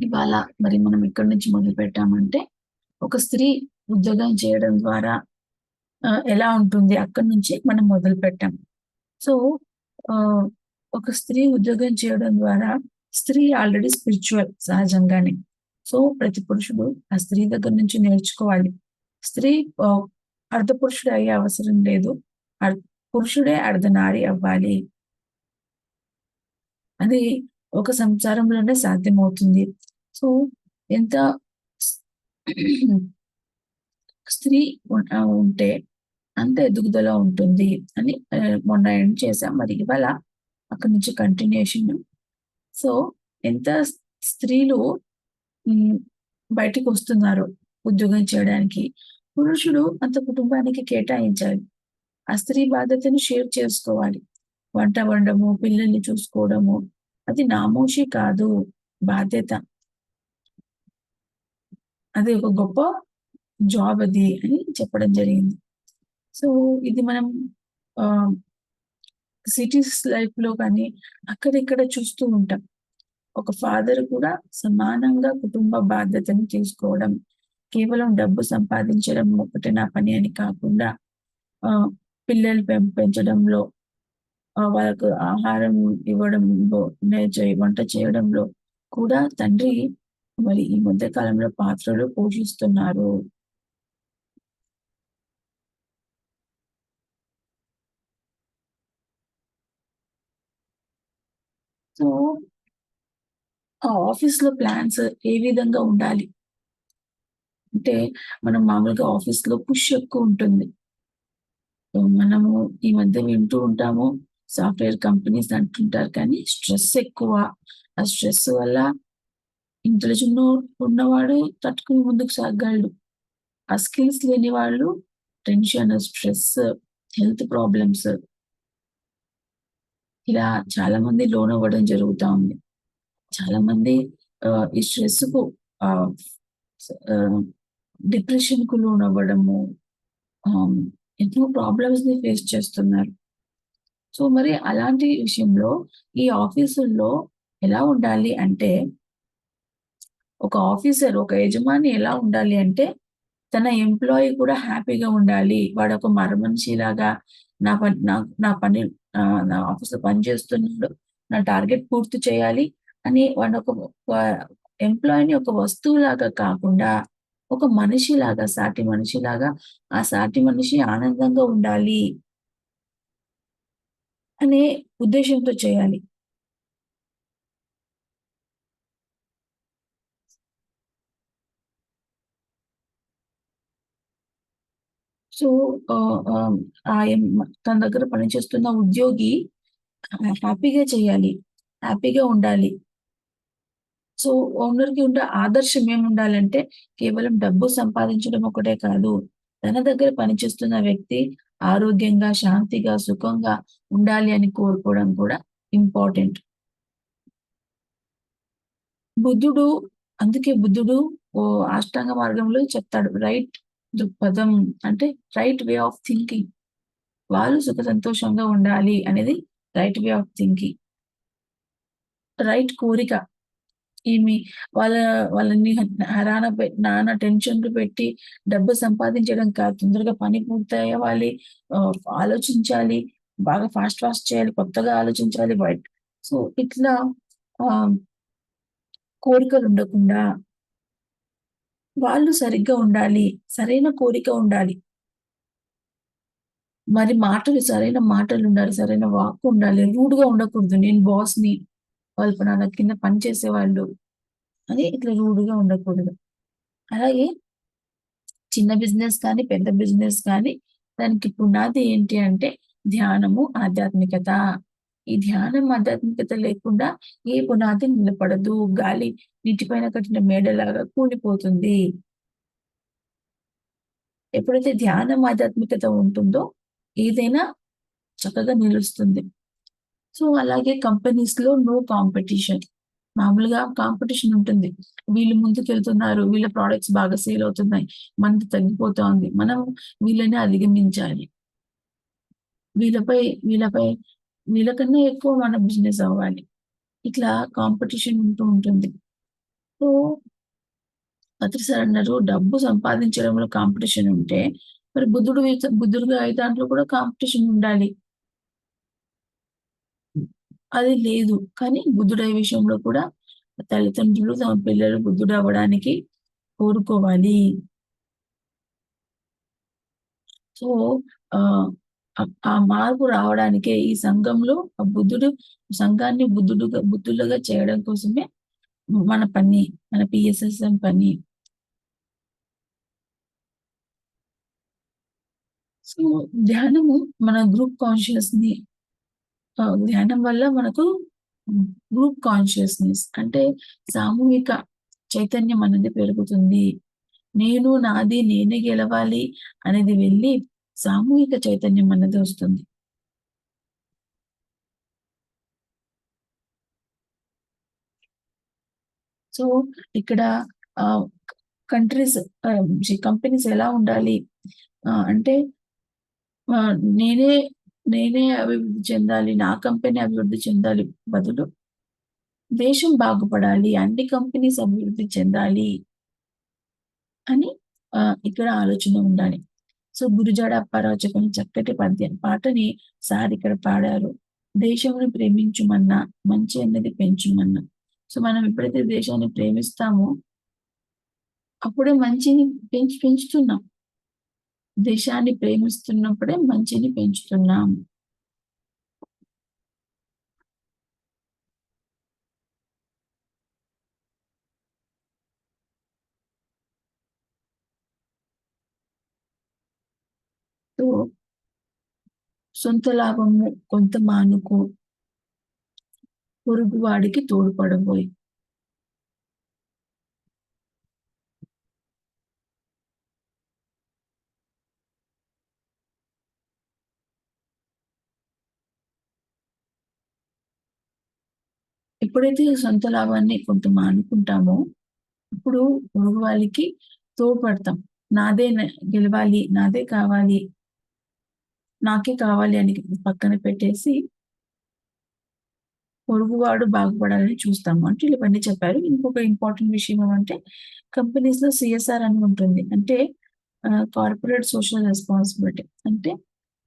ఇవాళ మరి మనం ఎక్కడి నుంచి మొదలు పెట్టామంటే ఒక స్త్రీ ఉద్యోగం చేయడం ద్వారా ఎలా ఉంటుంది? అక్కడి నుంచి మనం మొదలు పెట్టాం. సో ఆ, ఒక స్త్రీ ఉద్యోగం చేయడం ద్వారా స్త్రీ ఆల్రెడీ స్పిరిచువల్ సహజంగానే. సో ప్రతి పురుషుడు ఆ స్త్రీ దగ్గర నుంచి నేర్చుకోవాలి. స్త్రీ అర్ధ పురుషుడు అయ్యే అవసరం లేదు. అర్- పురుషుడే అర్ధనారి అవ్వాలి. అది ఒక సంసారంలోనే సాధ్యమవుతుంది. సో ఎంత స్త్రీ ఉంటే అంత ఎదుగుదల ఉంటుంది అని మొన్న ఎండ్ చేసాం మరి ఇవాళ అక్కడి నుంచి కంటిన్యూషన్ సో ఎంత స్త్రీలు బయటకు బయటికి వస్తున్నారు ఉద్యోగం చేయడానికి. పురుషుడు అంత కుటుంబానికి కేటాయించాలి. ఆ స్త్రీ బాధ్యతను షేర్ చేసుకోవాలి. వంట వండము పిల్లల్ని చూసుకోవడము అది నామోషి కాదు బాధ్యత. అది ఒక గొప్ప జాబ్ అది అని చెప్పడం జరిగింది. సో ఇది మనం సిటీస్ లైఫ్లో కానీ అక్కడిక్కడ చూస్తూ ఉంటాం. ఒక ఫాదర్ కూడా సమానంగా కుటుంబ బాధ్యతను తీసుకోవడం కేవలం డబ్బు సంపాదించడం ఒకటే నా పని అని కాకుండా ఆ పిల్లలు పెం- పెంచడంలో వాళ్ళకు ఆహారం ఇవ్వడంలో వంట చేయడంలో కూడా తండ్రి మరి ఈ మధ్య కాలంలో పాత్రలు పోషిస్తున్నారు. సో ఆ ఆఫీస్లో ప్లాన్స్ ఏ విధంగా ఉండాలి? అంటే మనం మామూలుగా ఆఫీస్లో పుష్ ఎక్కువ ఉంటుంది. మనము ఈ మధ్య వింటూ ఉంటాము సాఫ్ట్వేర్ కంపెనీస్ అంటుంటారు కానీ స్ట్రెస్ ఎక్కువ. ఆ స్ట్రెస్ వల్ల ఇంటెలిజెంట్ ఉన్నవాడు తట్టుకుని ముందుకు సాగలడు. ఆ స్కిల్స్ లేని వాళ్ళు టెన్షన్ స్ట్రెస్ హెల్త్ ప్రాబ్లమ్స్ ఇలా చాలా మంది లోన్ అవ్వడం జరుగుతూ ఉంది. చాలా మంది ఆ, ఈ స్ట్రెస్కు డిప్రెషన్కు లోన్ అవ్వడము ఆ, ఎన్నో ప్రాబ్లమ్స్ని ఫేస్ చేస్తున్నారు. సో మరి అలాంటి విషయంలో ఈ ఆఫీసుల్లో ఎలా ఉండాలి అంటే ఒక ఆఫీసర్ ఒక యజమాని ఎలా ఉండాలి అంటే తన ఎంప్లాయీ కూడా హ్యాపీగా ఉండాలి. వాడు ఒక మరమనిషి లాగా నా పని నా నా పని నా ఆఫీస్లో పని చేస్తున్నాడు నా టార్గెట్ పూర్తి చేయాలి అని వాడు ఒక ఎంప్లాయీని ఒక వస్తువులాగా కాకుండా ఒక మనిషి లాగా సాటి మనిషి లాగా ఆ సాటి మనిషి ఆనందంగా ఉండాలి. అనే ఉద్దేశంతో చేయాలి. సో ఆ, తన దగ్గర పనిచేస్తున్న ఉద్యోగి హ్యాపీగా చేయాలి హ్యాపీగా ఉండాలి. సో ఓనర్కి ఉండే ఆదర్శం ఏమి ఉండాలంటే కేవలం డబ్బు సంపాదించడం ఒకటే కాదు. తన దగ్గర పనిచేస్తున్న వ్యక్తి ఆరోగ్యంగా శాంతిగా సుఖంగా ఉండాలి అని కోరుకోవడం కూడా ఇంపార్టెంట్. బుద్ధుడు అందుకే బుద్ధుడు ఓ అష్టాంగ మార్గంలో చెప్తాడు. రైట్ దృక్పథం అంటే రైట్ వే ఆఫ్ థింకింగ్. వాళ్ళు సుఖ సంతోషంగా ఉండాలి అనేది right way of thinking. Right కోరిక. ఈమె వాళ్ళ వాళ్ళని హరాన పె- నాన్న టెన్షన్లు పెట్టి డబ్బు సంపాదించడం కాదు. తొందరగా పని పూర్తయ్యాలి ఆలోచించాలి. బాగా ఫాస్ట్ ఫాస్ట్ చేయాలి. కొత్తగా ఆలోచించాలి. బయట. సో ఇట్లా కోరికలు ఉండకుండా వాళ్ళు సరిగ్గా ఉండాలి. సరైన కోరిక ఉండాలి. మరి మాటలు సరైన మాటలు ఉండాలి. సరైన వాక్ ఉండాలి. రూడ్గా ఉండకూడదు. నేను బాస్ని వాళ్ళ నా కింద పని చేసే వాళ్ళు అని ఇట్లా రూడ్గా ఉండకూడదు. అలాగే చిన్న బిజినెస్ కానీ పెద్ద బిజినెస్ కానీ దానికి పునాది ఏంటి అంటే ధ్యానము ఆధ్యాత్మికత. ఈ ధ్యానం ఆధ్యాత్మికత లేకుండా ఏ పునాది నిలబడదు. గాలి నీటిపైన కట్టిన మేడలాగా కూలిపోతుంది. ఎప్పుడైతే ధ్యానం ఆధ్యాత్మికత ఉంటుందో ఏదైనా చక్కగా నిలుస్తుంది. సో అలాగే కంపెనీస్లో నో కాంపిటీషన్ మామూలుగా కాంపిటీషన్ ఉంటుంది. వీళ్ళు ముందుకు వెళ్తున్నారు వీళ్ళ ప్రోడక్ట్స్ బాగా సేల్ అవుతున్నాయి మనది తగ్గిపోతోంది మనం వీళ్ళని అధిగమించాలి. వీళ్ళపై వీళ్ళపై వీళ్ళకన్నా ఎక్కువ మన బిజినెస్ అవ్వాలి. ఇట్లా కాంపిటీషన్ ఉంటూ ఉంటుంది. సో పత్రి సార్ అన్నారు డబ్బు సంపాదించడంలో కాంపిటీషన్ ఉంటే మరి బుద్ధుడు బుద్ధుడు బుద్ధుడుగా దాంట్లో కూడా కాంపిటీషన్ ఉండాలి. అది లేదు. కానీ బుద్ధుడయ్యే విషయంలో కూడా తల్లిదండ్రులు తమ పిల్లలు బుద్ధుడు అవ్వడానికి కోరుకోవాలి. సో ఆ మార్పు రావడానికే ఈ సంఘంలో ఆ బుద్ధుడు సంఘాన్ని బుద్ధుడుగా బుద్ధులుగా చేయడం కోసమే మన పని మన పిఎస్ఎస్ఎం పని. సో ధ్యానము మన గ్రూప్ కాన్షియస్ని ధ్యానం వల్ల మనకు గ్రూప్ కాన్షియస్నెస్ అంటే సామూహిక చైతన్యం అనేది పెరుగుతుంది. నేను నాది నేనే గెలవాలి అనేది వెళ్ళి సామూహిక చైతన్యం అనేది వస్తుంది. సో ఇక్కడ కంట్రీస్ కంపెనీస్ ఎలా ఉండాలి? ఆ, అంటే నేనే నేనే అభివృద్ధి చెందాలి నా కంపెనీ అభివృద్ధి చెందాలి బదులు దేశం బాగుపడాలి అన్ని కంపెనీస్ అభివృద్ధి చెందాలి అని ఇక్కడ ఆలోచన ఉండాలి. సో గురుజాడ అప్పారావు చెప్పిన చక్కటి పద్యం పాటని సార్ ఇక్కడ పాడారు. దేశంని ప్రేమించుమన్నా మంచి అన్నది పెంచుమన్నా. సో మనం ఎప్పుడైతే దేశాన్ని ప్రేమిస్తామో అప్పుడే మంచిని పెంచి పెంచుతున్నాం. దేశాన్ని ప్రేమిస్తున్నప్పుడే మంచిని పెంచుతున్నాం. సొంత లాభము కొంత మానుకో పొరుగు వాడికి తోడ్పడబోయి. ఎప్పుడైతే సొంత లాభాన్ని కొంత మానుకుంటామో అప్పుడు పొరుగు వాళ్ళకి తోడ్పడతాం. నాదే గెలవాలి నాదే కావాలి నాకే కావాలి అని పక్కన పెట్టేసి పొరుగువాడు బాగుపడాలని చూస్తాము. అంటే ఇవన్నీ చెప్పారు. ఇంకొక ఇంపార్టెంట్ విషయం ఏమంటే కంపెనీస్లో సిఎస్ఆర్ అని ఉంటుంది. అంటే కార్పొరేట్ సోషల్ రెస్పాన్సిబిలిటీ. అంటే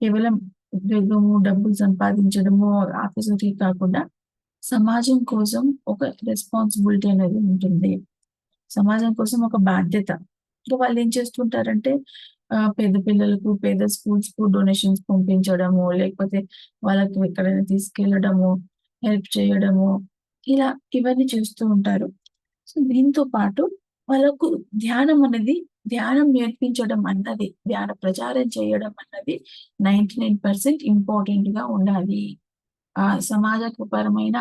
కేవలం ఉద్యోగము డబ్బులు సంపాదించడము ఆఫీసులకి కాకుండా సమాజం కోసం ఒక రెస్పాన్సిబిలిటీ అనేది ఉంటుంది. సమాజం కోసం ఒక బాధ్యత. ఇంకా వాళ్ళు ఏం చేస్తుంటారంటే పేద పిల్లలకు పేద స్కూల్స్కు డొనేషన్స్ పంపించడము లేకపోతే వాళ్ళకి ఎక్కడైనా తీసుకెళ్ళడము హెల్ప్ చేయడము ఇలా ఇవన్నీ చేస్తూ ఉంటారు. సో దీంతో పాటు వాళ్ళకు ధ్యానం అనేది ధ్యానం నేర్పించడం అన్నది ధ్యాన ప్రచారం చేయడం అన్నది నైన్టీ నైన్ పర్సెంట్ ఇంపార్టెంట్గా ఉండాలి. ఆ సమాజపరమైన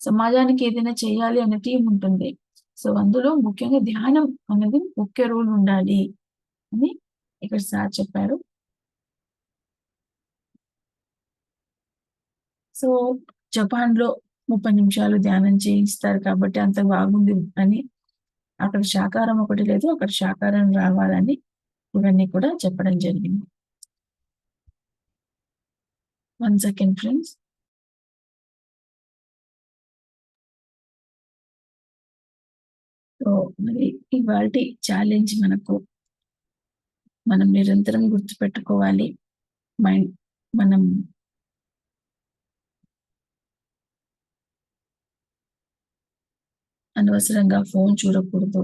సమాజానికి ఏదైనా చేయాలి అనే టీం ఉంటుంది. సో అందులో ముఖ్యంగా ధ్యానం అనేది ముఖ్య రోల్ ఉండాలి అని ఇక్కడ సార్ చెప్పారు. సో జపాన్లో ముప్పై నిమిషాలు ధ్యానం చేయిస్తారు కాబట్టి అంత బాగుంది అని అక్కడ శాకారం ఒకటి లేదు అక్కడ శాకారం రావాలని ఇవన్నీ కూడా చెప్పడం జరిగింది. వన్ సెకండ్ ఫ్రెండ్స్ మరి ఇవాళ ఛాలెంజ్ మనకు మనం నిరంతరం గుర్తుపెట్టుకోవాలి. మైండ్ మనం అనవసరంగా ఫోన్ చూడకూడదు.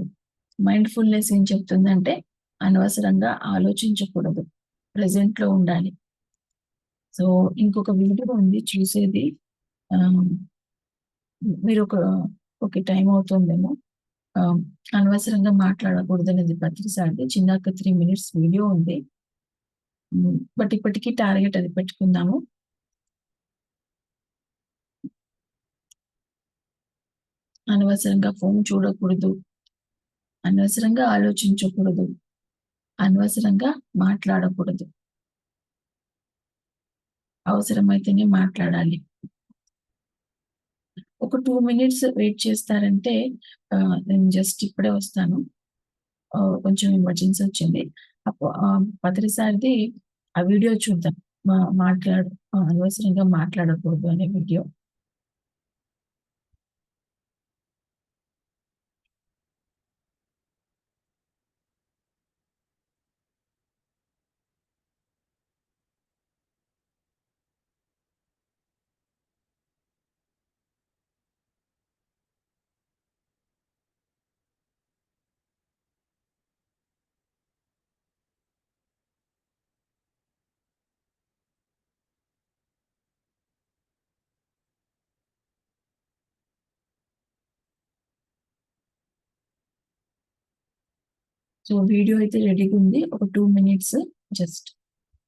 మైండ్ ఫుల్నెస్ ఏం చెప్తుందంటే అనవసరంగా ఆలోచించకూడదు. ప్రెసెంట్లో ఉండాలి. సో ఇంకొక వీడియో ఉంది చూసేది. మీరు ఒక ఓకే టైం అవుతుందేమో. అనవసరంగా మాట్లాడకూడదు అనేది పత్రిసారి చిన్నాక త్రీ మినిట్స్ వీడియో ఉంది. బట్ ఇప్పటికీ టార్గెట్ అది పెట్టుకుందాము. అనవసరంగా ఫోన్ చూడకూడదు. అనవసరంగా ఆలోచించకూడదు. అనవసరంగా మాట్లాడకూడదు. అవసరమైతేనే మాట్లాడాలి. ఒక టూ మినిట్స్ వెయిట్ చేస్తారంటే ఆ, నేను జస్ట్ ఇప్పుడే వస్తాను. ఆ, కొంచెం ఎమర్జెన్సీ వచ్చింది. అప్పు- ఆ, ఆ వీడియో చూద్దాం. మా- మాట్లాడు అనవసరంగా మాట్లాడకూడదు అనే వీడియో. సో వీడియో అయితే రెడీగా ఉంది. ఒక టూ మినిట్స్ జస్ట్.